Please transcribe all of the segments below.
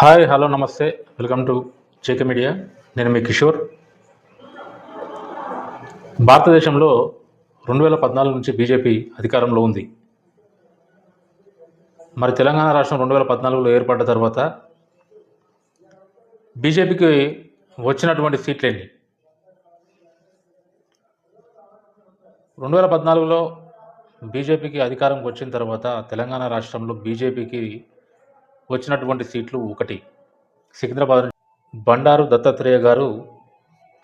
Hi hello నమస్తే. Welcome to చేక media. నేను మీ కిషోర్. భారతదేశంలో రెండు వేల పద్నాలుగు నుంచి బీజేపీ అధికారంలో ఉంది. మరి తెలంగాణ రాష్ట్రం రెండు వేల పద్నాలుగులో ఏర్పడ్డ తర్వాత బీజేపీకి వచ్చినటువంటి సీట్లు ఎన్ని రెండు వేల పద్నాలుగులో బీజేపీకి అధికారంకి వచ్చిన తర్వాత తెలంగాణ రాష్ట్రంలో బీజేపీకి వచ్చినటువంటి సీట్లు ఒకటి. సికింద్రాబాద్ బండారు దత్తాత్రేయ గారు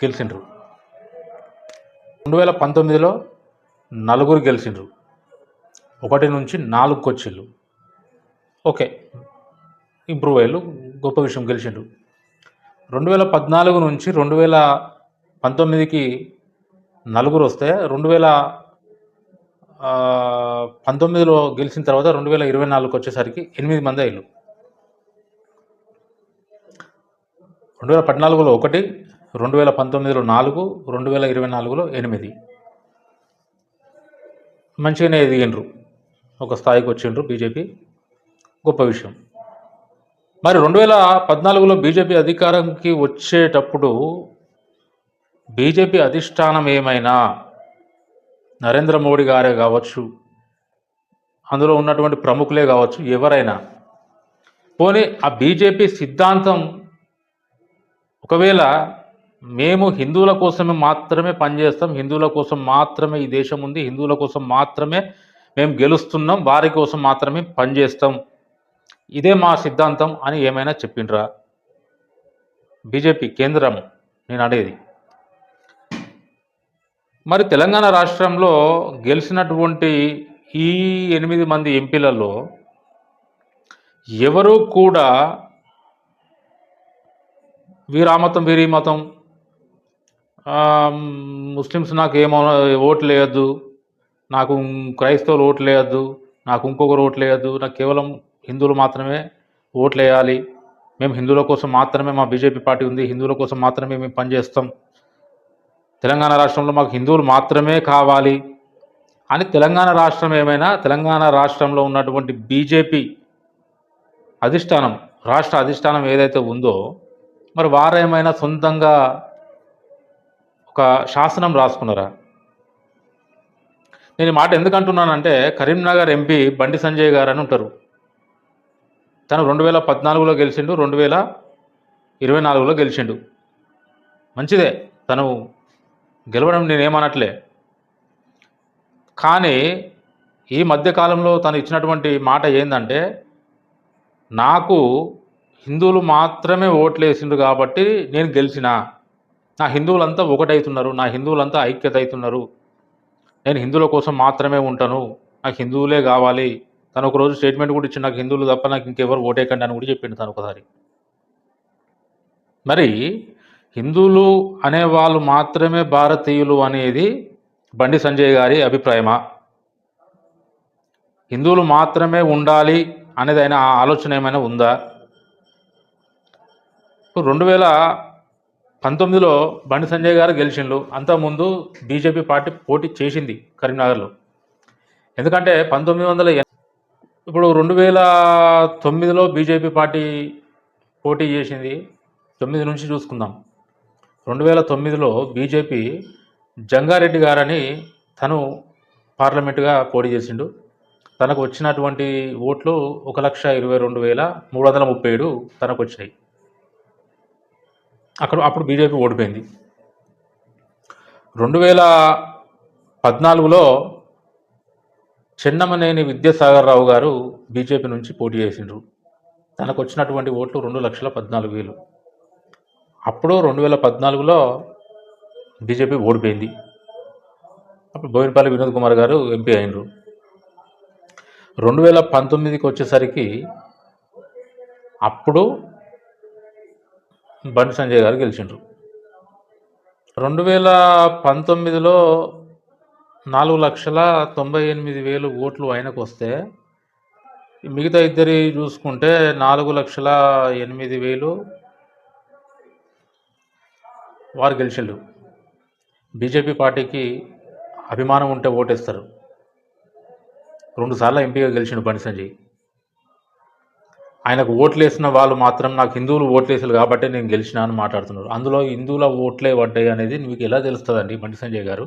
గెలిచిండ్రు. రెండు వేల పంతొమ్మిదిలో నలుగురు గెలిచిండ్రు. ఒకటి నుంచి నాలుగుకి వచ్చిండ్రు ఓకే. ఇంప్రూవ్ అయ్యారు గొప్ప విషయం గెలిచిండ్రు. రెండు వేల పద్నాలుగు నుంచి రెండు వేల పంతొమ్మిదికి నలుగురు వస్తే రెండు వేల పంతొమ్మిదిలో గెలిచిన తర్వాత రెండు వేల ఇరవై నాలుగుకి వచ్చేసరికి ఎనిమిది మంది అయ్యారు. రెండు వేల పద్నాలుగులో ఒకటి రెండు వేల పంతొమ్మిదిలో నాలుగు రెండు వేల ఇరవై నాలుగులో ఎనిమిది. మంచిగానే ఎదిగిండ్రు. ఒక స్థాయికి వచ్చిండ్రు బీజేపీ. గొప్ప విషయం. మరి రెండు వేల పద్నాలుగులో బీజేపీ అధికారంకి వచ్చేటప్పుడు బీజేపీ అధిష్టానం ఏమైనా నరేంద్ర మోడీ గారే కావచ్చు అందులో ఉన్నటువంటి ప్రముఖులే కావచ్చు ఎవరైనా. పోనీ ఆ బీజేపీ సిద్ధాంతం ఒకవేళ మేము హిందువుల కోసమే మాత్రమే పనిచేస్తాం హిందువుల కోసం మాత్రమే ఈ దేశం ఉంది హిందువుల కోసం మాత్రమే మేము గెలుస్తున్నాం వారి కోసం మాత్రమే పనిచేస్తాం. ఇదే మా సిద్ధాంతం అని ఏమైనా చెప్పిండ్రా? బీజేపీ కేంద్రం నేను అనేది మరి తెలంగాణ రాష్ట్రంలో గెలిచినటువంటి ఈ ఎనిమిది మంది ఎంపీలలో ఎవరు కూడా వీరా మతం వీరి మతం ముస్లిమ్స్ నాకు ఏమో ఓట్లు వేయద్దు. నాకు క్రైస్తవులు ఓట్లు వేయద్దు. నాకు ఇంకొకరు ఓట్లు వేయద్దు. నాకు కేవలం హిందువులు మాత్రమే ఓట్లు వేయాలి. మేము హిందువుల కోసం మాత్రమే మా బీజేపీ పార్టీ ఉంది. హిందువుల కోసం మాత్రమే మేము పనిచేస్తాం. తెలంగాణ రాష్ట్రంలో మాకు హిందువులు మాత్రమే కావాలి. అని తెలంగాణ రాష్ట్రం ఏమైనా తెలంగాణ రాష్ట్రంలో ఉన్నటువంటి బీజేపీ అధిష్టానం రాష్ట్ర అధిష్టానం ఏదైతే ఉందో మరి వారేమైనా సొంతంగా ఒక శాసనం రాసుకున్నారా? నేను ఈ మాట ఎందుకు అంటున్నానంటే కరీంనగర్ ఎంపీ బండి సంజయ్ గారు అని ఉంటారు. తను రెండు వేల పద్నాలుగులో గెలిచిండు రెండు వేల ఇరవై నాలుగులో గెలిచిండు. మంచిదే తను గెలవడం నేనేమనట్లే కానీ ఈ మధ్యకాలంలో తను ఇచ్చినటువంటి మాట ఏంటంటే నాకు హిందువులు మాత్రమే ఓట్లు వేసిండ్రు కాబట్టి నేను గెలిచిన. నా హిందువులంతా ఒకటవుతున్నారు నా హిందువులంతా ఐక్యత అవుతున్నారు నేను హిందువుల కోసం మాత్రమే ఉంటాను నాకు హిందువులే కావాలి. తను ఒకరోజు స్టేట్మెంట్ కూడా ఇచ్చి నాకు హిందువులు తప్ప నాకు ఇంకెవరు ఓటేకండి అని కూడా చెప్పిండు తను ఒకసారి. మరి హిందువులు అనేవాళ్ళు మాత్రమే భారతీయులు అనేది బండి సంజయ్ గారి అభిప్రాయమా? హిందువులు మాత్రమే ఉండాలి అనేది ఆయన ఆలోచన ఏమైనా ఉందా? రెండు వేల పంతొమ్మిదిలో బండి సంజయ్ గారు గెలిచిండ్రు. అంతకుముందు బీజేపీ పార్టీ పోటీ చేసింది కరీంనగర్లో. ఎందుకంటే పంతొమ్మిది వందల ఇప్పుడు రెండు వేల తొమ్మిదిలో బీజేపీ పార్టీ పోటీ చేసింది. తొమ్మిది నుంచి చూసుకుందాం. రెండు వేల తొమ్మిదిలో బీజేపీ జంగారెడ్డి గారని తను పార్లమెంటుగా పోటీ చేసిండు. తనకు వచ్చినటువంటి ఓట్లు ఒక లక్ష ఇరవై రెండు వేల మూడు వందల ముప్పై ఏడు తనకు వచ్చాయి అక్కడ అప్పుడు బీజేపీ ఓడిపోయింది. రెండు వేల పద్నాలుగులో చెన్నమనేని విద్యాసాగర్ రావు గారు బీజేపీ నుంచి పోటీ చేసిండ్రు. తనకు వచ్చినటువంటి ఓట్లు రెండు లక్షల పద్నాలుగు వేలు. అప్పుడు రెండు వేల పద్నాలుగులో బీజేపీ ఓడిపోయింది. అప్పుడు బోయినపల్లి వినోద్ కుమార్ గారు ఎంపీ అయినరు. రెండు వేల పంతొమ్మిదికి వచ్చేసరికి అప్పుడు బండి సంజయ్ గారు గెలిచిండ్రు. రెండు వేల పంతొమ్మిదిలో నాలుగు లక్షల తొంభై ఎనిమిది వేలు ఓట్లు ఆయనకు వస్తే మిగతా ఇద్దరి చూసుకుంటే నాలుగు లక్షల ఎనిమిది వేలు వారు గెలిచిండ్రు. బీజేపీ పార్టీకి అభిమానం ఉంటే ఓటేస్తారు. రెండుసార్లు ఎంపీగా గెలిచిండు బండి సంజయ్. ఆయనకు ఓట్లు వేసిన వాళ్ళు మాత్రం నాకు హిందువులు ఓట్లేసారు కాబట్టి నేను గెలిచినా అని మాట్లాడుతున్నారు. అందులో హిందువుల ఓట్లే పడ్డాయి అనేది మీకు ఎలా తెలుస్తుందండి బండి సంజయ్ గారు?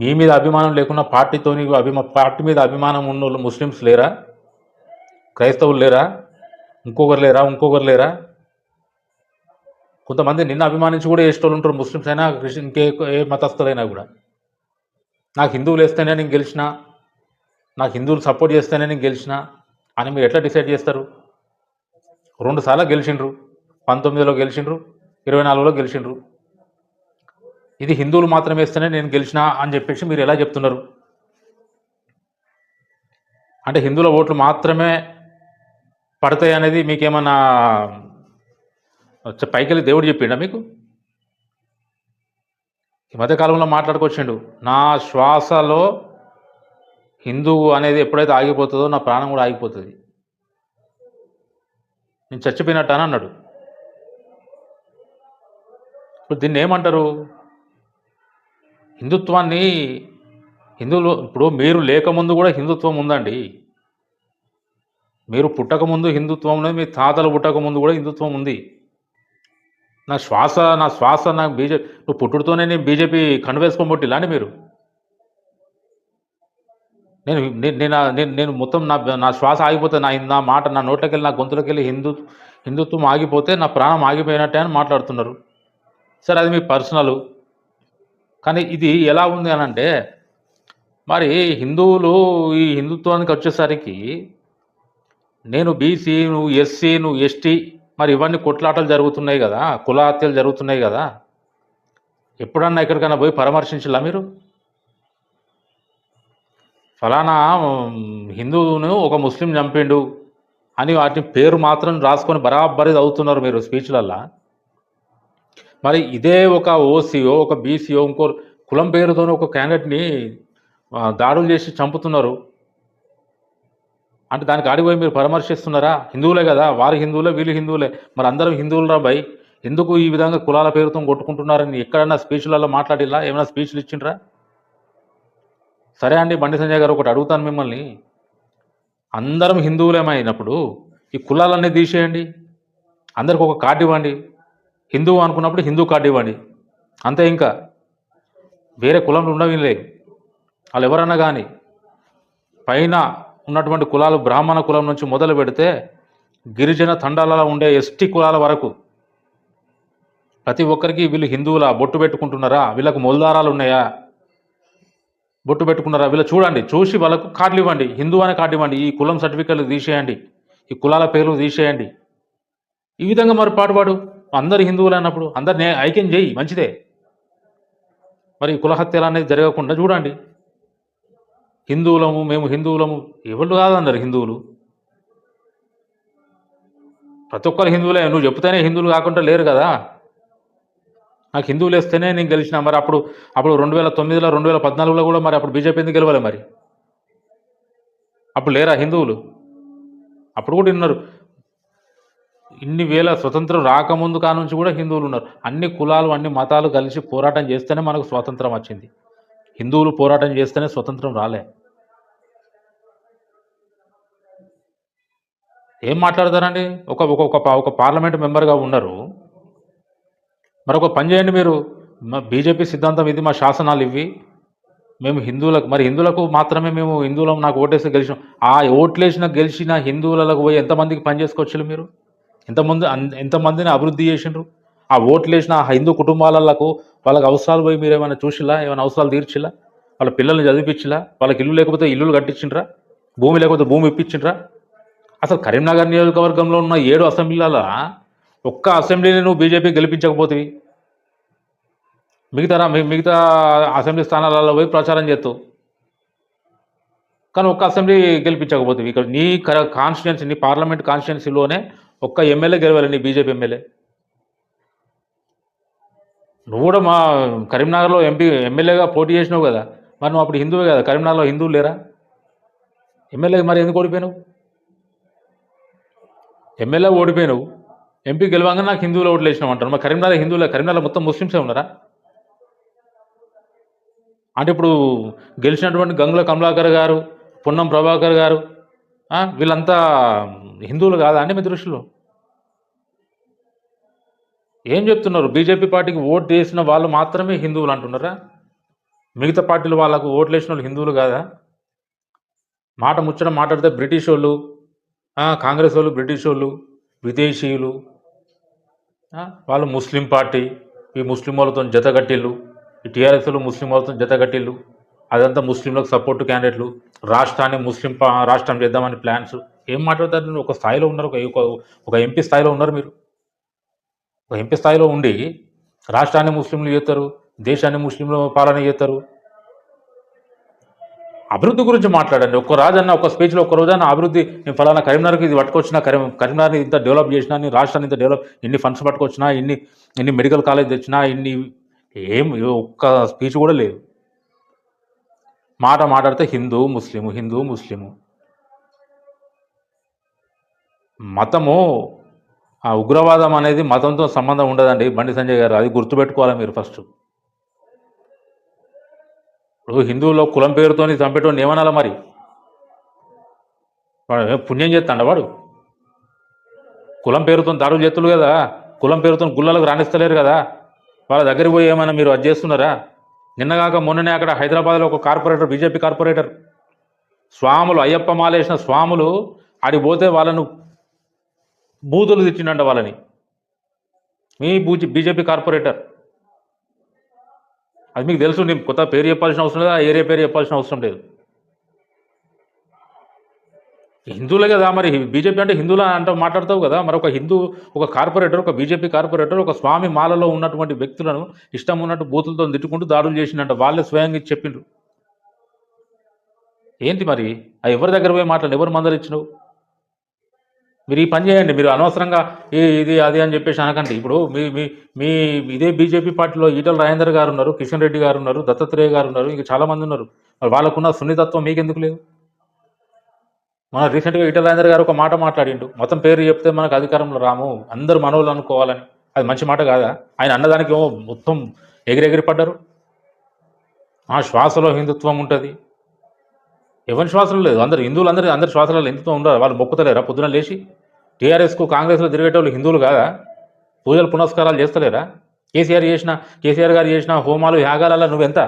మీ మీద అభిమానం లేకున్నా పార్టీతో అభిమా పార్టీ మీద అభిమానం ఉన్న వాళ్ళు ముస్లిమ్స్ లేరా? క్రైస్తవులు లేరా? ఇంకొకరు లేరా? ఇంకొకరు లేరా? కొంతమంది నిన్న అభిమానించి కూడా వేసేటోళ్ళు ఉంటారు ముస్లిమ్స్ అయినా క్రిస్టియన్ ఇంకే ఏ మతస్థులైనా కూడా. నాకు హిందువులు వేస్తేనే నేను గెలిచిన నాకు హిందువులు సపోర్ట్ చేస్తేనే నేను గెలిచిన అని మీరు ఎట్లా డిసైడ్ చేస్తారు? రెండుసార్లు గెలిచిండ్రు పంతొమ్మిదిలో గెలిచిండ్రు ఇరవై నాలుగులో గెలిచిండ్రు. ఇది హిందువులు మాత్రమే వేస్తేనే నేను గెలిచినా అని చెప్పేసి మీరు ఎలా చెప్తున్నారు? అంటే హిందువుల ఓట్లు మాత్రమే పడతాయి అనేది మీకేమన్నా వచ్చే పైకెళ్ళి దేవుడు చెప్పిండా మీకు? ఈ మధ్యకాలంలో మాట్లాడుకొచ్చిండు నా శ్వాసలో హిందువు అనేది ఎప్పుడైతే ఆగిపోతుందో నా ప్రాణం కూడా ఆగిపోతుంది. నేను చచ్చిపోయినట్టు అని అన్నాడు. ఇప్పుడు దీన్ని ఏమంటారు? హిందుత్వాన్ని హిందువులు ఇప్పుడు మీరు లేకముందు కూడా హిందుత్వం ఉందండి. మీరు పుట్టకముందు హిందుత్వం ఉన్నది మీ తాతలు పుట్టకముందు కూడా హిందుత్వం ఉంది. నా శ్వాస నా శ్వాస నా బీజేపీ నువ్వు పుట్టుడుతోనే నేను బీజేపీ కండువేసుకొని పుట్టిలా అండి మీరు? నేను నేను నేను- నేను మొత్తం నా నా శ్వాస ఆగిపోతే నా నా మాట నా నోట్లోకి వెళ్ళి నా గొంతులోకి వెళ్ళి హిందూ హిందుత్వం ఆగిపోతే నా ప్రాణం ఆగిపోయినట్టే అని మాట్లాడుతున్నారు. సరే అది మీ పర్సనల్. కానీ ఇది ఎలా ఉంది అని అంటే మరి హిందువులు ఈ హిందుత్వానికి వచ్చేసరికి నేను బీసీ నువ్వు ఎస్సీ నువ్వు ఎస్టీ మరి ఇవన్నీ కొట్లాటలు జరుగుతున్నాయి కదా కుల హత్యలు జరుగుతున్నాయి కదా. ఎప్పుడన్నా ఎక్కడికైనా పోయి పరామర్శించాలా మీరు? ఫలానా హిందువును ఒక ముస్లిం చంపిండు అని వాటి పేరు మాత్రం రాసుకొని బరాబరి చదువుతున్నారు మీరు స్పీచ్లల్లా. మరి ఇదే ఒక ఓసీఓ ఒక బీసీఓ ఇంకో కులం పేరుతోనే ఒక క్యాండిడేట్ని దాడులు చేసి చంపుతున్నారు. అంటే దానికి ఆడిపోయి మీరు పరామర్శిస్తున్నారా? హిందువులే కదా వారు హిందువులే వీళ్ళు హిందువులే. మరి అందరం హిందువులు రా ఎందుకు ఈ విధంగా కులాల పేరుతో కొట్టుకుంటున్నారని ఎక్కడన్నా స్పీచ్లలో మాట్లాడిలా ఏమైనా స్పీచ్లు ఇచ్చిండ్రా? సరే అండి బండి సంజయ్ గారు ఒకటి అడుగుతాను మిమ్మల్ని. అందరం హిందువులేమైనప్పుడు ఈ కులాలన్నీ తీసేయండి. అందరికి ఒక కార్డు ఇవ్వండి. హిందువు అనుకున్నప్పుడు హిందూ కార్డు ఇవ్వండి. అంతే ఇంకా. వేరే కులంలో ఉండవి లేవు వాళ్ళు ఎవరన్నా కానీ పైన ఉన్నటువంటి కులాలు బ్రాహ్మణ కులం నుంచి మొదలు పెడితే గిరిజన తండాలలో ఉండే ఎస్టీ కులాల వరకు ప్రతి ఒక్కరికి వీళ్ళు హిందువులా బొట్టు పెట్టుకుంటున్నారా? వీళ్ళకు మొలదారాలు ఉన్నాయా? బొట్టు పెట్టుకున్నారా? వీళ్ళు చూడండి చూసి వాళ్ళకు కార్డులు ఇవ్వండి. హిందూ అనే కార్డు ఇవ్వండి. ఈ కులం సర్టిఫికెట్లు తీసేయండి. ఈ కులాల పేర్లు తీసేయండి. ఈ విధంగా మరి పాటుపాడు అందరు హిందువులు అన్నప్పుడు అందరిని ఐక్యం చేయి మంచిదే. మరి ఈ అనేది జరగకుండా చూడండి. హిందువులము మేము హిందువులము ఎవరు కాదన్నారు హిందువులు. ప్రతి ఒక్కరు హిందువులే. నువ్వు చెప్తేనే హిందువులు కాకుండా లేరు కదా. నాకు హిందువులు వేస్తేనే నేను గెలిచిన మరి అప్పుడు అప్పుడు రెండు వేల తొమ్మిదిలో రెండు వేల పద్నాలుగులో కూడా మరి అప్పుడు బీజేపీ ఎందుకు గెలవాలి మరి? అప్పుడు లేరా హిందువులు? అప్పుడు కూడా ఉన్నారు ఇన్ని వేల స్వతంత్రం రాకముందు కానుంచి కూడా హిందువులు ఉన్నారు. అన్ని కులాలు అన్ని మతాలు కలిసి పోరాటం చేస్తేనే మనకు స్వాతంత్రం వచ్చింది. హిందువులు పోరాటం చేస్తేనే స్వతంత్రం రాలే. ఏం మాట్లాడతారండి? ఒక ఒక ఒక పా- ఒక పార్లమెంట్ మెంబర్గా ఉన్నారు. మరొక పని చేయండి మీరు. మా బీజేపీ సిద్ధాంతం ఇది మా శాసనాలు ఇవి మేము హిందువులకు మరి హిందువులకు మాత్రమే మేము హిందువులం నాకు ఓటేసి గెలిచినాం ఆ ఓట్లేసిన గెలిచిన హిందువులకు పోయి ఎంతమందికి పని చేసుకోవచ్చు మీరు? ఎంతమంది ఎంతమందిని అభివృద్ధి చేసిండ్రు. ఆ ఓట్లేసిన ఆ హిందూ కుటుంబాలకు వాళ్ళకి అవసరాలు పోయి మీరు ఏమైనా చూసిలా ఏమైనా అవసరాలు తీర్చిలా? వాళ్ళ పిల్లల్ని చదివించిలా? వాళ్ళకి ఇల్లు లేకపోతే ఇల్లులు కట్టించిండ్రా? భూమి లేకపోతే భూమి ఇప్పించిండ్రా? అసలు కరీంనగర్ నియోజకవర్గంలో ఉన్న ఏడు అసెంబ్లీలలో ఒక్క అసెంబ్లీని నువ్వు బీజేపీ గెలిపించకపోతే మిగతా మిగతా అసెంబ్లీ స్థానాలలో పోయి ప్రచారం చేస్తావు. కానీ ఒక్క అసెంబ్లీ గెలిపించకపోతే ఇక్కడ నీ కాన్స్టిట్యున్సీ నీ పార్లమెంట్ కాన్స్టిట్యున్సీలోనే ఒక్క ఎమ్మెల్యే గెలవాలి నీ బీజేపీ ఎమ్మెల్యే. నువ్వు కూడా మా కరీంనగర్లో ఎంపీ ఎమ్మెల్యేగా పోటీ చేసినావు కదా. మరి నువ్వు అప్పుడు హిందువే కదా. కరీంనగర్లో హిందువులు లేరా? ఎమ్మెల్యే మరి ఎందుకు ఓడిపోయినావు? ఎమ్మెల్యే ఓడిపోయినావు. ఎంపీ గెలవంగా నాకు హిందువులు ఓట్లు వేసినాం అంటారు. మరి కరీంనగర్ హిందువుల కరీంనగర్ మొత్తం ముస్లిమ్సే ఉన్నారా? అంటే ఇప్పుడు గెలిచినటువంటి గంగుల కమలాకర్ గారు పొన్నం ప్రభాకర్ గారు వీళ్ళంతా హిందువులు కాదా అండి మీ దృష్టిలో? ఏం చెప్తున్నారు? బీజేపీ పార్టీకి ఓటు వేసిన వాళ్ళు మాత్రమే హిందువులు అంటున్నారా? మిగతా పార్టీలు వాళ్ళకు ఓట్లు వేసిన వాళ్ళు హిందువులు కాదా? మాట ముచ్చట మాట్లాడితే బ్రిటిష్ వాళ్ళు కాంగ్రెస్ వాళ్ళు బ్రిటిష్ వాళ్ళు విదేశీయులు వాళ్ళు ముస్లిం పార్టీ ఈ ముస్లిం వాళ్ళతో జతగట్టిళ్ళు ఈ టీఆర్ఎస్ వాళ్ళు ముస్లిం వాళ్ళతో జతగట్టిళ్ళు అదంతా ముస్లింలకు సపోర్ట్ క్యాండిడేట్లు రాష్ట్రాన్ని ముస్లిం పా- రాష్ట్రం చేద్దామని ప్లాన్స్. ఏం మాట్లాడతారు? ఒక స్థాయిలో ఉన్నారు ఒక ఒక- ఒక ఎంపీ స్థాయిలో ఉన్నారు మీరు. ఒక ఎంపీ స్థాయిలో ఉండి రాష్ట్రాన్ని ముస్లింలు చేస్తారు దేశాన్ని ముస్లింలు పాలన చేస్తారు అభివృద్ధి గురించి మాట్లాడండి. ఒక్క రాజన్న ఒక స్పీచ్లో ఒక్క రోజన్న అభివృద్ధి నేను ఫలానా కరీంనగర్కి ఇది పట్టుకొచ్చినా కరీం కరీంనగర్ని ఇంత డెవలప్ చేసినా నేను రాష్ట్రాన్ని ఇంత డెవలప్ ఇన్ని ఫండ్స్ పట్టుకొచ్చినా ఇన్ని ఇన్ని మెడికల్ కాలేజ్ తెచ్చినా ఇన్ని ఏం ఒక్క స్పీచ్ కూడా లేదు. మాట మాట్లాడితే హిందూ ముస్లిము హిందూ ముస్లిము. మతము ఆ ఉగ్రవాదం అనేది మతంతో సంబంధం ఉండదండి. బండి సంజయ్ గారు అది గుర్తుపెట్టుకోవాలి మీరు ఫస్ట్. ఇప్పుడు హిందువులో కులం పేరుతోని చంపేటోని ఏమనాలి మరి? వాడు పుణ్యం చేస్తాడు వాడు? కులం పేరుతో దాడులు చేస్తులు కదా కులం పేరుతో గుళ్ళలకు రాణిస్తలేరు కదా. వాళ్ళ దగ్గరికి పోయి ఏమైనా మీరు అది చేస్తున్నారా? నిన్నగాక మొన్ననే అక్కడ హైదరాబాద్లో ఒక కార్పొరేటర్ బీజేపీ కార్పొరేటర్ స్వాములు అయ్యప్ప మాలేసిన స్వాములు ఆడి పోతే వాళ్ళను బూతులు తిట్టిండంట వాళ్ళని. మీ బూజి బీజేపీ కార్పొరేటర్. అది మీకు తెలుసు నేను కొత్త పేరు చెప్పాల్సిన అవసరం లేదు ఆ ఏరియా పేరు చెప్పాల్సిన అవసరం లేదు. హిందువులే కదా మరి బీజేపీ అంటే హిందువుల అంటే మాట్లాడతావు కదా మరి ఒక హిందూ ఒక కార్పొరేటర్ ఒక బీజేపీ కార్పొరేటర్ ఒక స్వామి మాలలో ఉన్నటువంటి వ్యక్తులను ఇష్టం ఉన్నట్టు బూతులతో తిట్టుకుంటూ దాడులు చేసిందంట వాళ్ళే స్వయంగా చెప్పిండ్రు. ఏంటి మరి? ఆ ఎవరి దగ్గర పోయి మాట్లాడి ఎవరు మందలిచ్చినావు మీరు ఈ పని చేయండి. మీరు అనవసరంగా ఈ ఇది అది అని చెప్పేసి అనకండి. ఇప్పుడు మీ మీ మీ ఇదే బీజేపీ పార్టీలో ఈటల రాజేందర్ గారు ఉన్నారు కిషన్ రెడ్డి గారు ఉన్నారు దత్తాత్రేయ గారు ఉన్నారు ఇంకా చాలామంది ఉన్నారు. వాళ్ళకున్న సున్నితత్వం మీకెందుకు లేదు? మన రీసెంట్గా ఈటల రాజేందర్ గారు ఒక మాట మాట్లాడిండు. మొత్తం పేరు చెప్తే మనకు అధికారంలో రాము. అందరు మనవులు అనుకోవాలని. అది మంచి మాట కాదా? ఆయన అన్నదానికి ఏమో మొత్తం ఎగిరెగిరి పడ్డారు ఆ శ్వాసలో హిందుత్వం ఉంటుంది. ఎవరి శ్వాసలో లేదు. అందరు హిందువులు అందరూ అందరి శ్వాసలలో ఎందుతో ఉండరు వాళ్ళు మొక్కుతలేరా? పొద్దున లేచి టీఆర్ఎస్కు కాంగ్రెస్లో తిరిగేటోళ్ళు హిందువులు కాదా? పూజలు పునస్కారాలు చేస్తలేరా? కేసీఆర్ చేసిన కేసీఆర్ గారు చేసిన హోమాలు యాగాలలో నువ్వెంత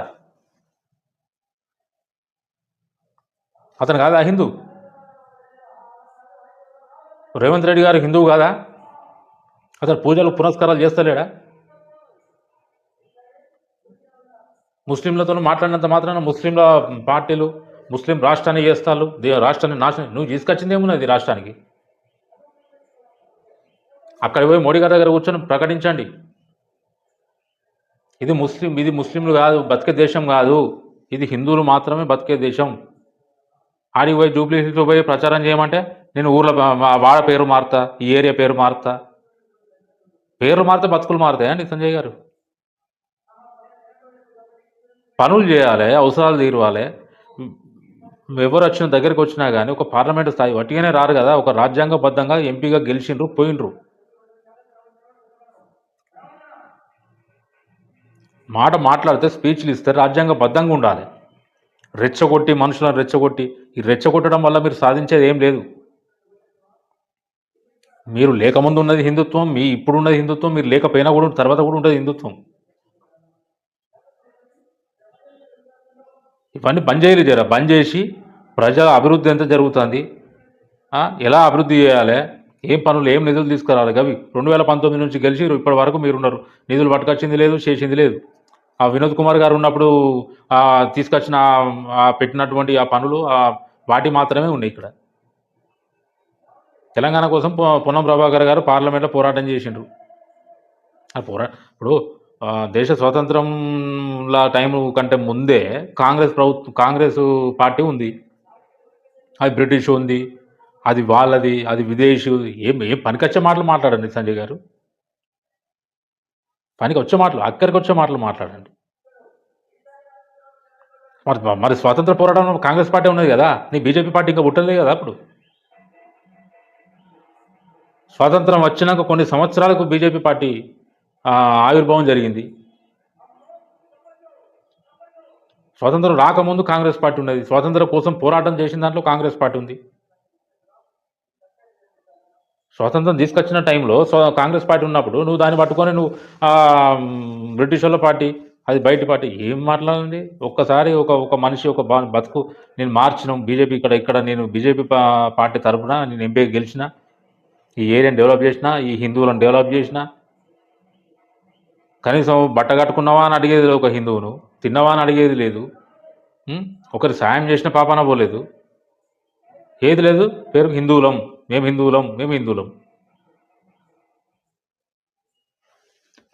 అతను కాదా హిందూ? రేవంత్ రెడ్డి గారు హిందువు కాదా? అతను పూజలు పునస్కారాలు చేస్తలేడా? ముస్లింలతో మాట్లాడినంత మాత్రాన ముస్లింల పార్టీలు ముస్లిం రాష్ట్రాన్ని చేస్తారు దే రాష్ట్రాన్ని నాశనం నువ్వు తీసుకొచ్చింది ఏమున్నది రాష్ట్రానికి? అక్కడ పోయి మోడీ గారి దగ్గర కూర్చొని ప్రకటించండి. ఇది ముస్లిం ఇది ముస్లింలు కాదు బతికే దేశం కాదు. ఇది హిందువులు మాత్రమే బతికే దేశం. ఆడికి పోయి జూబ్లీ హిల్స్లో పోయి ప్రచారం చేయమంటే నేను ఊర్లో వాడ పేరు మారుతా ఈ ఏరియా పేరు మారుతా. పేర్లు మారితే బతుకులు మారుతాయండి సంజయ్ గారు? పనులు చేయాలి అవసరాలు తీరవాలి. ఎవరు వచ్చిన దగ్గరికి వచ్చినా కానీ ఒక పార్లమెంటు స్థాయి వట్టిగానే రారు కదా ఒక రాజ్యాంగబద్ధంగా ఎంపీగా గెలిచిండ్రు పోయిండ్రు. మాట మాట్లాడితే స్పీచ్లు ఇస్తే రాజ్యాంగబద్ధంగా ఉండాలి. రెచ్చగొట్టి మనుషులను రెచ్చగొట్టి ఈ రెచ్చగొట్టడం వల్ల మీరు సాధించేది ఏం లేదు. మీరు లేకముందు ఉన్నది హిందుత్వం మీ ఇప్పుడు ఉన్నది హిందుత్వం మీరు లేకపోయినా కూడా తర్వాత కూడా ఉంటుంది హిందుత్వం. ఇవన్నీ బంద్ చేయలేదు జర బంద్ చేసి ప్రజల అభివృద్ధి ఎంత జరుగుతుంది? ఎలా అభివృద్ధి చేయాలి? ఏం పనులు ఏం నిధులు తీసుకురావాలి? గవి రెండు వేల పంతొమ్మిది నుంచి గెలిచి ఇప్పటి వరకు మీరున్నారు. నిధులు పట్టుకొచ్చింది లేదు చేసింది లేదు. ఆ వినోద్ కుమార్ గారు ఉన్నప్పుడు తీసుకొచ్చిన పెట్టినటువంటి ఆ పనులు ఆ, వాటి మాత్రమే ఉన్నాయి ఇక్కడ. తెలంగాణ కోసం పొన్నం ప్రభాకర్ గారు పార్లమెంట్లో పోరాటం చేసిండ్రు. ఆ పోరా ఇప్పుడు దేశ స్వాతంత్రంలా టైం కంటే ముందే కాంగ్రెస్ ప్రభుత్వం కాంగ్రెస్ పార్టీ ఉంది. అది బ్రిటిష్ ఉంది అది వాళ్ళది అది విదేశీ ఏం ఏం పనికొచ్చే మాటలు మాట్లాడండి సంజయ్ గారు. పనికి వచ్చే మాటలు అక్కడికి వచ్చే మాటలు మాట్లాడండి. మరి మరి స్వాతంత్ర పోరాటంలో కాంగ్రెస్ పార్టీ ఉన్నది కదా నీ బీజేపీ పార్టీ ఇంకా పుట్టలేదు కదా అప్పుడు? స్వాతంత్రం వచ్చినాక కొన్ని సంవత్సరాలకు బీజేపీ పార్టీ ఆవిర్భావం జరిగింది. స్వాతంత్రం రాకముందు కాంగ్రెస్ పార్టీ ఉన్నది. స్వాతంత్రం కోసం పోరాటం చేసిన దాంట్లో కాంగ్రెస్ పార్టీ ఉంది. స్వాతంత్రం తీసుకొచ్చిన టైంలో సో కాంగ్రెస్ పార్టీ ఉన్నప్పుడు నువ్వు దాన్ని పట్టుకొని నువ్వు బ్రిటిష్ వాళ్ళ పార్టీ అది బయట పార్టీ ఏం మాట్లాడండి ఒక్కసారి ఒక ఒక మనిషి ఒక బా బతుకు నేను మార్చిన బీజేపీ ఇక్కడ ఇక్కడ నేను బీజేపీ పార్టీ తరఫున నేను ఎంపీ గెలిచిన ఈ ఏరియాని డెవలప్ చేసిన ఈ హిందువులను డెవలప్ చేసిన కనీసం బట్ట కట్టుకున్నావా అని అడిగేది లేదు ఒక హిందువును. తిన్నవా అని అడిగేది లేదు? ఒకరి సాయం చేసిన పాపాన పోలేదు. ఏది లేదు? పేరుకు హిందువులం. మేము హిందువులం. మేము హిందువులం.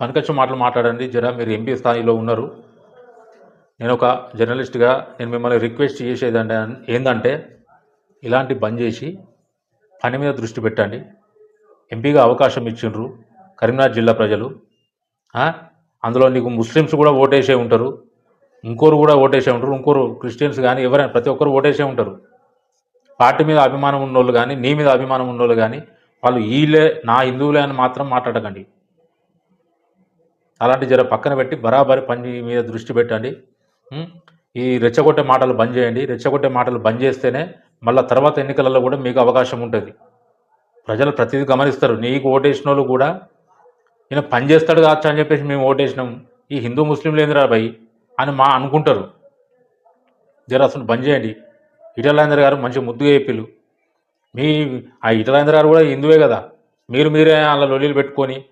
పనికొచ్చే మాటలు మాట్లాడండి. జరా మీరు ఎంపీ స్థాయిలో ఉన్నారు. నేను ఒక జర్నలిస్ట్గా నేను మిమ్మల్ని రిక్వెస్ట్ చేసేది అంటే ఏంటంటే ఇలాంటి బంద్ చేసి పని మీద దృష్టి పెట్టండి. ఎంపీగా అవకాశం ఇచ్చిండ్రు కరీంనగర్ జిల్లా ప్రజలు? అందులో నీకు ముస్లిమ్స్ కూడా ఓటేసే ఉంటారు. ఇంకోరు కూడా ఓటేసే ఉంటారు ఇంకోరు క్రిస్టియన్స్ కానీ ఎవరైనా ప్రతి ఒక్కరు ఓటేసే ఉంటారు. పార్టీ మీద అభిమానం ఉన్నోళ్ళు కానీ నీ మీద అభిమానం ఉన్నోళ్ళు కానీ వాళ్ళు వీళ్ళే నా హిందువులే అని మాత్రం మాట్లాడకండి. అలాంటి జర పక్కన పెట్టి బరాబరి పని మీద దృష్టి పెట్టండి. ఈ రెచ్చగొట్టే మాటలు బంద్ చేయండి. రెచ్చగొట్టే మాటలు బంద్ చేస్తేనే మళ్ళీ తర్వాత ఎన్నికలలో కూడా మీకు అవకాశం ఉంటుంది. ప్రజలు ప్రతిదీ గమనిస్తారు. నీకు ఓటేసిన వాళ్ళు కూడా ఈయన పని చేస్తాడు కావచ్చు అని చెప్పేసి మేము ఓటేసినాం. ఈ హిందూ ముస్లింలు ఏందిరా భయ్? అని మా అనుకుంటారు. జరాసును బంద్ చేయండి. ఇటలేంద్ర గారు మంచి ముద్దుగా చెప్పిళ్ళు. మీ ఆ ఇటలేంద్ర గారు కూడా హిందువే కదా. మీరు మీరే అలా లొల్లీలు పెట్టుకొని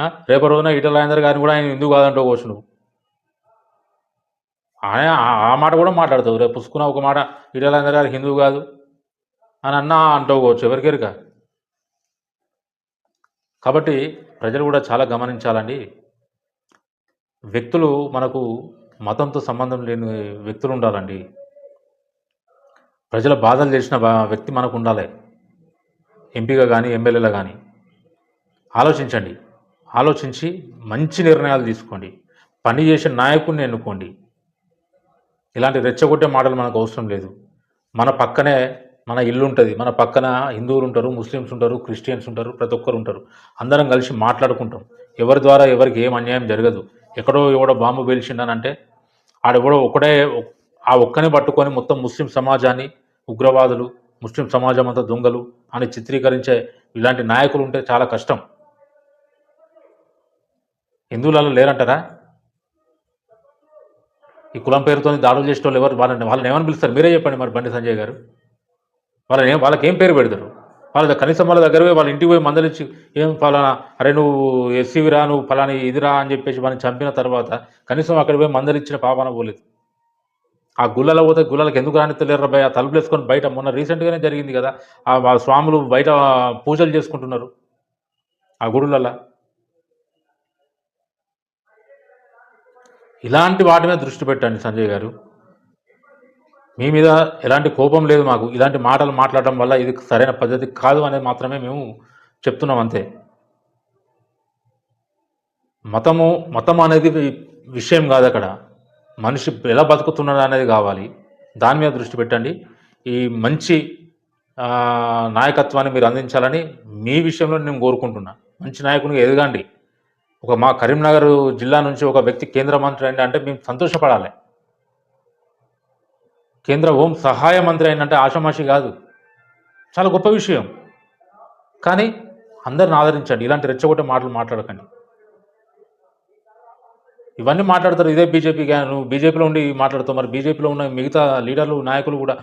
రేపటి రోజున ఇటలేంద్ర గారిని కూడా ఆయన హిందూ కాదంటూ కోసం నువ్వు. ఆయన ఆ- మాట కూడా మాట్లాడతావు. రేపు పుసుకున్న ఒక మాట ఇటలేంద్ర గారు హిందూ కాదు అని అన్నా అంటుకోవచ్చు ఎవరికెరుక? కాబట్టి ప్రజలు కూడా చాలా గమనించాలండి. వ్యక్తులు మనకు మతంతో సంబంధం లేని వ్యక్తులు ఉండాలండి. ప్రజల బాధలు చేసిన వ్యక్తి మనకు ఉండాలి ఎంపీగా కానీ ఎమ్మెల్యేలా కానీ ఆలోచించండి. ఆలోచించి మంచి నిర్ణయాలు తీసుకోండి. పని చేసే నాయకుడిని ఎన్నుకోండి. ఇలాంటి రెచ్చగొట్టే మాటలు మనకు అవసరం లేదు. మన పక్కనే మన ఇల్లు ఉంటుంది. మన పక్కన హిందువులు ఉంటారు ముస్లిమ్స్ ఉంటారు క్రిస్టియన్స్ ఉంటారు ప్రతి ఒక్కరు ఉంటారు. అందరం కలిసి మాట్లాడుకుంటాం. ఎవరి ద్వారా ఎవరికి ఏం అన్యాయం జరగదు. ఎక్కడో ఎవడో బాంబు పేల్చిండనంటే ఆడెవడో ఒకడే ఆ ఒక్కనే పట్టుకొని మొత్తం ముస్లిం సమాజాన్ని ఉగ్రవాదులు ముస్లిం సమాజం అంతా దొంగలు అని చిత్రీకరించే ఇలాంటి నాయకులు ఉంటే చాలా కష్టం. హిందువులలో లేరంటారా? ఈ కులం పేరుతో దాడులు చేసిన వాళ్ళు ఎవరు? వాళ్ళని వాళ్ళని ఏమని పిలుస్తారు? మీరే చెప్పండి మరి బండి సంజయ్ గారు. వాళ్ళని వాళ్ళకి ఏం పేరు పెడతారు? వాళ్ళ కనీసం వాళ్ళ దగ్గర పోయి వాళ్ళ ఇంటికి పోయి మందలిచ్చి ఏం ఫలానా అరే నువ్వు ఎస్సీవిరా నువ్వు ఫలాని ఇదిరా అని చెప్పేసి వాళ్ళని చంపిన తర్వాత కనీసం అక్కడ పోయి మందలిచ్చిన పాపాన పోలేదు. ఆ గుళ్ళలో పోతే గుళ్ళకి ఎందుకు రానిత్తలేరు భయ తలుపులు వేసుకొని బయట మొన్న రీసెంట్గానే జరిగింది కదా. ఆ వాళ్ళ స్వాములు బయట పూజలు చేసుకుంటున్నారు ఆ గుడులలో ఇలాంటి వాటి మీద దృష్టి పెట్టండి సంజయ్ గారు. మీ మీద ఎలాంటి కోపం లేదు మాకు. ఇలాంటి మాటలు మాట్లాడడం వల్ల ఇది సరైన పద్ధతి కాదు అనేది మాత్రమే మేము చెప్తున్నాం అంతే. మతము మతం అనేది విషయం కాదు అక్కడ. మనిషి ఎలా బతుకుతున్నాడు అనేది కావాలి. దాని మీద దృష్టి పెట్టండి. ఈ మంచి నాయకత్వాన్ని మీరు అందించాలని మీ విషయంలో నేను కోరుకుంటున్నా. మంచి నాయకునిగా ఎదగండి. ఒక మా కరీంనగర్ జిల్లా నుంచి ఒక వ్యక్తి కేంద్ర మంత్రి అంటే మేము సంతోషపడాలి. కేంద్ర హోం సహాయ మంత్రి అయినంటే ఆషమాషి కాదు. చాలా గొప్ప విషయం. కానీ అందరిని ఆదరించండి. ఇలాంటి రెచ్చగొట్టే మాటలు మాట్లాడకండి. ఇవన్నీ మాట్లాడతారు. ఇదే బీజేపీ నువ్వు బీజేపీలో ఉండి మాట్లాడతావు. మరి బీజేపీలో ఉన్న మిగతా లీడర్లు నాయకులు కూడా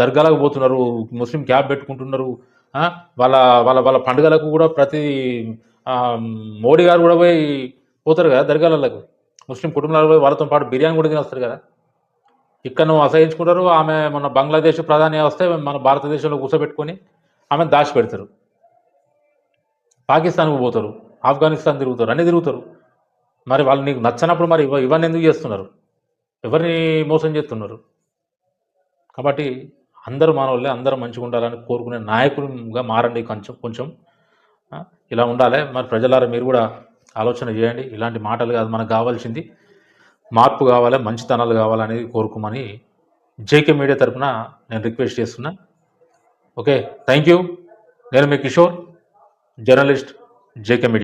దర్గాలకు పోతున్నారు. ముస్లిం క్యాబ్ పెట్టుకుంటున్నారు. వాళ్ళ వాళ్ళ వాళ్ళ పండుగలకు కూడా ప్రతి మోడీ గారు కూడా పోయి పోతారు కదా దర్గాలకు ముస్లిం కుటుంబాలు పోయి వాళ్ళతో పాటు బిర్యానీ కూడా తినొస్తారు కదా. ఇక్కడ నువ్వు అసహించుకుంటారు ఆమె మన బంగ్లాదేశ్ ప్రధాని వస్తే మన భారతదేశంలో కూర్చోబెట్టుకొని ఆమె దాచి పెడతారు పాకిస్తాన్కు పోతారు ఆఫ్ఘనిస్తాన్ తిరుగుతారు అన్నీ తిరుగుతారు. మరి వాళ్ళు నీకు నచ్చనప్పుడు మరి ఇవ ఇవన్నీ ఎందుకు చేస్తున్నారు? ఎవరిని మోసం చేస్తున్నారు? కాబట్టి అందరూ మానవులే అందరూ మంచిగా ఉండాలని కోరుకునే నాయకులుగా మారండి కొంచెం కొంచెం. ఇలా ఉండాలి. మరి ప్రజలారా మీరు కూడా ఆలోచన చేయండి. ఇలాంటి మాటలు కాదు మనకు కావాల్సింది. మార్పు కావాలి మంచితనాలు కావాలనేది కోరుకోమని జేకే మీడియా తరపున నేను రిక్వెస్ట్ చేస్తున్నా. Okay thank you. నేను మీ కిషోర్ జర్నలిస్ట్ జేకే మీడియా.